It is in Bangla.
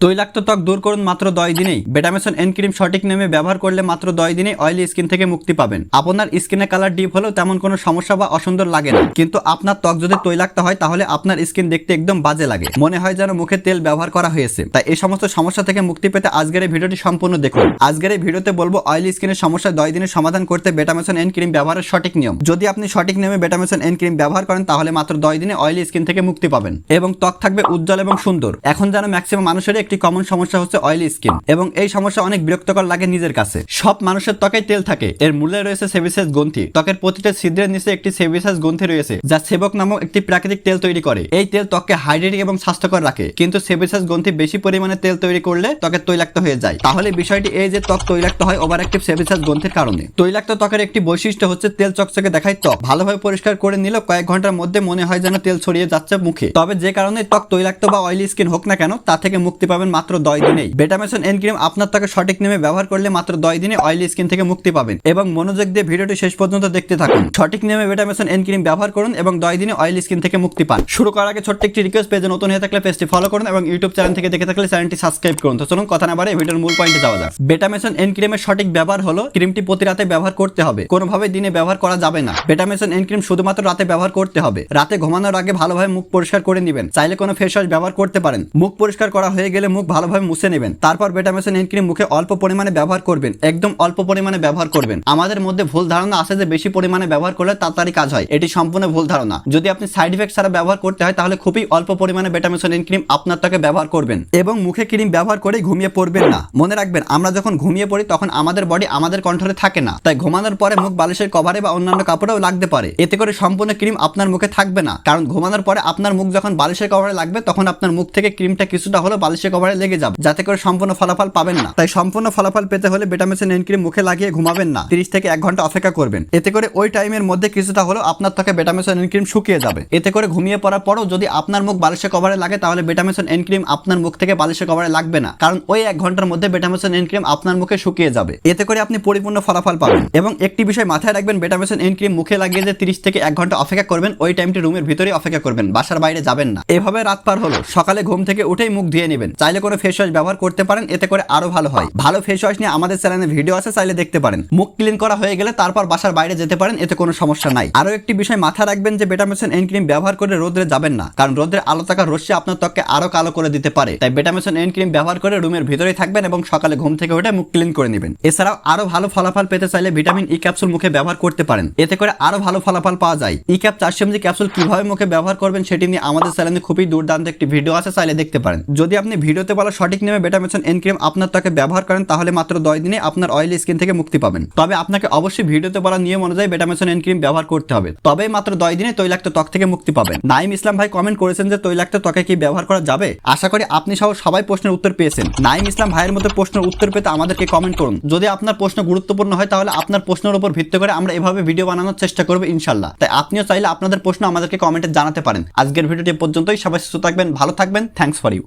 তৈলাক্ত ত্বক দূর করুন মাত্র দশ দিনেই। বেটামেসন এন ক্রিম সঠিক নেমে ব্যবহার করলে মাত্র দশ দিনে অয়েলি স্কিন থেকে মুক্তি পাবেন। আপনার স্কিনের কালার ডিপ হলেও তেমন কোনো সমস্যা বা অসুন্দর লাগে না। কিন্তু আপনার ত্বক যদি তৈলাক্ত হয়, তাহলে আপনার স্কিন দেখতে একদম বাজে লাগে। মনে হয় যেন মুখে তেল ব্যবহার করা হয়েছে। তাই এই সমস্ত সমস্যা থেকে মুক্তি পেতে আজকের এই ভিডিওটি সম্পূর্ণ দেখুন। আজকের এই ভিডিওতে বলব, অয়েলি স্কিনের সমস্যা দশ দিনের সমাধান করতে বেটামেসন এন ক্রিম ব্যবহারের সঠিক নিয়ম। যদি আপনি সঠিক নিয়মে বেটামেসন এন ক্রিম ব্যবহার করেন, তাহলে মাত্র দশ দিনে অয়েলি স্কিন থেকে মুক্তি পাবেন। এবং ত্বক থাকবে উজ্জ্বল এবং সুন্দর। এখন যেন ম্যাক্সিমাম মানুষের একটি কমন সমস্যা হচ্ছে অয়েলি স্কিন এবং এই সমস্যা অনেক বিরক্তকর লাগে নিজের কাছে। সব মানুষের ত্বকে তেল থাকে। এর মূল্যে রয়েছে সেভিসেস গ্রন্থি। ত্বকের প্রতিটা ছিদ্রের নিচে একটি সেভিসেস গ্রন্থি রয়েছে, যা সেবক নামক একটি প্রাকৃতিক তেল তৈরি করে। এই তেল ত্বককে হাইড্রেটিক এবং স্বাস্থ্যকর রাখে। কিন্তু সেভিসেস গ্রন্থি বেশি পরিমাণে তেল তৈরি করলে ত্বকের তৈলাক্ত হয়ে যায়। তাহলে বিষয়টি এই যে ত্বক তৈলাক্ত হয় ওভার অ্যাক্টিভ সেভিসেস গ্রন্থির কারণে। তৈলাক্ত ত্বকের একটি বৈশিষ্ট্য হচ্ছে তেল চকচকে দেখায় ত্বক। ভালোভাবে পরিষ্কার করে নিলেও কয়েক ঘণ্টার মধ্যে মনে হয় যেন তেল ছড়িয়ে যাচ্ছে মুখে। তবে যে কারণে ত্বক তৈলাক্ত বা অয়েলি স্কিন হোক না কেন, তা থেকে মুক্তি পাবেন মাত্র দশ দিনেই। বেটামেশন এন ক্রিম আপনার ত্বকে সঠিক নেমে ব্যবহার করলে মাত্র দশ দিনে অয়েলি স্কিন থেকে মুক্তি পাবেন। এবং মনোযোগ দিয়ে ভিডিওটি শেষ পর্যন্ত দেখতে থাকুন। সঠিক নেমে বেটামেশন এন ক্রিম ব্যবহার করুন এবং দশ দিনে অয়েলি স্কিন থেকে মুক্তি পান। শুরু করার আগে ছোট্ট একটি রিকোয়েস্ট পেজে নতুন হয়ে থাকলে পেজটি ফলো করুন এবং ইউটিউব চ্যানেল থেকে দেখে থাকলে চ্যানেলটি সাবস্ক্রাইব করুন। তো চলুন কথা না বাড়ে ভিডিওর মূল পয়েন্টে যাওয়া যাক। বেটামেশন এন ক্রিমের সঠিক ব্যবহার হলো ক্রিমটি প্রতি রাতে ব্যবহার করতে হবে। কোনোভাবে দিনে ব্যবহার করা যাবে না। বেটামেশন এন ক্রিম শুধুমাত্র রাতে ব্যবহার করতে হবে। রাতে ঘুমানোর আগে ভালোভাবে মুখ পরিষ্কার করে নেবেন। চাইলে কোনো ফেস ওয়াশ ব্যবহার করতে পারেন। মুখ পরিষ্কার করা হয়ে গেলে মুখ ভালোভাবে মুছে নেবেন। তারপর বেটামেশন এন ক্রিম মুখে অল্প পরিমাণে ব্যবহার করবেন। একদম অল্প পরিমাণে ব্যবহার করবেন। আমাদের মধ্যে ভুল ধারণা আছে যে বেশি পরিমাণে ব্যবহার করলে তাড়াতাড়ি কাজ হয়। এটি সম্পূর্ণ ভুল ধারণা। যদি আপনি সাইড ইফেক্ট ছাড়া ব্যবহার করতে হয়, তাহলে খুবই অল্প পরিমাণে বেটামেশন এন ক্রিম আপনার ত্বকে ব্যবহার করবেন। এবং মুখে ক্রিম ব্যবহার করে ঘুমিয়ে পড়বেন না। মনে রাখবেন, আমরা যখন ঘুমিয়ে পড়ি, তখন আমাদের বডি আমাদের কন্ট্রোলে থাকে না। তাই ঘুমানোর পরে মুখ বালিশের কভারে বা অন্যান্য কাপড়েও লাগতে পারে। এতে করে সম্পূর্ণ ক্রিম আপনার মুখে থাকবে না। কারণ ঘুমানোর পরে আপনার মুখ যখন বালিশের কভারে লাগবে, তখন আপনার মুখ থেকে ক্রিমটা কিছুটা হলো বালিশের কভারে লেগে যাবে। যাতে করে সম্পূর্ণ ফলাফল পাবেন না। তাই সম্পূর্ণ ফলাফল পেতে হলে বেটামেসিন এন ক্রিম মুখে লাগিয়ে ঘুমাবেন না। তিরিশ থেকে এক ঘণ্টা অপেক্ষা করবেন। এতে করে ওই টাইমের মধ্যে কিছুটা হলো আপনার ত্বকে বেটামেসন এন ক্রিম শুকিয়ে যাবে। এতে করে ঘুমিয়ে পড়ার পরও যদি আপনার মুখ বালিশের কভারে লাগে, তাহলে বেটামেসন এন ক্রিম আপনার মুখ থেকে বালিশের কভারে লাগবে না। কারণ ওই এক ঘণ্টার মধ্যে বেটামেসন এন ক্রিম আপনার মুখে শুকিয়ে যাবে। এতে করে আপনি পরিপূর্ণ ফলাফল পাবেন। এবং একটি বিষয় মাথায় রাখবেন বেটামেসন এন ক্রিম মুখে লাগিয়ে যে তিরিশ থেকে এক ঘণ্টা অপেক্ষা করবেন, ওই টাইমটি রুমের ভিতরে অপেক্ষা করবেন, বাসার বাইরে যাবেন না। এভাবে রাত পার হলো। সকালে ঘুম থেকে উঠেই মুখ ধুয়ে নেবেন। চাইলে কোনো ফেস ওয়াশ ব্যবহার করতে পারেন, এতে করে আরও ভালো হয়। ভালো ফেস ওয়াশ নিয়ে আমাদের চ্যানেলে ভিডিও আছে, চাইলে দেখতে পারেন। মুখ ক্লিন করা হয়ে গেলে তারপর বাসার বাইরে যেতে পারেন, এতে কোনো সমস্যা নাই। আরও একটি বিষয় মাথায় রাখবেন যে বেটামেসন এন ক্রিম ব্যবহার করে রোদে যাবেন না, কারণ রোদের আলো থাকার রশ্মি আপনার ত্বককে আরও কালো করে দিতে পারে। তাই বেটামেসন এন ক্রিম ব্যবহার করে রুমের ভিতরেই থাকবেন এবং সকালে ঘুম থেকে উঠে মুখ ক্লিন করে নেবেন। এছাড়াও আরও ভালো ফলাফল পেতে চাইলে ভিটামিন ই ক্যাপসুল মুখে ব্যবহার করতে পারেন। এতে করে আরও ভালো ফলাফল পাওয়া যায়। ই ক্যাপ চারশো এমজি ক্যাপসুল কীভাবে মুখে ব্যবহার করবেন সেটি নিয়ে আমাদের চ্যানেলে খুবই দুর্দান্ত একটি ভিডিও আছে, চাইলে দেখতে পারেন। যদি আপনি ভিডিওতে বলা সঠিক নেমে বেটামেসন এন ক্রিম আপনার ত্বকে ব্যবহার করেন, তাহলে মাত্র দশ দিনে আপনার অয়েলি স্কিন থেকে মুক্তি পাবেন। তবে আপনাকে অবশ্যই ভিডিওতে বলা নিয়ম অনুযায়ী বেটামেসন এন ক্রিম ব্যবহার করতে হবে। তবে মাত্র দশ দিনে তৈলাক্ত ত্বক থেকে মুক্তি পাবেন। নাইম ইসলাম ভাই কমেন্ট করেছেন যে তৈলাক্ত ত্বকে কি ব্যবহার করা যাবে? আশা করি আপনি সহ সবাই প্রশ্নের উত্তর পেয়েছেন। নাইম ইসলাম ভাইয়ের মতো প্রশ্নের উত্তর পেতে আমাদেরকে কমেন্ট করুন। যদি আপনার প্রশ্ন গুরুত্বপূর্ণ হয়, তাহলে আপনার প্রশ্নের উপর ভিত্তি করে আমরা এভাবে ভিডিও বানানোর চেষ্টা করব ইনশাল্লাহ তাই আপনিও চাইলে আপনাদের প্রশ্ন আমাদেরকে কমেন্টে জানাতে পারেন। আজকের ভিডিওটি পর্যন্তই। সবাই সুস্থ থাকবেন, ভালো থাকবেন। Thanks for you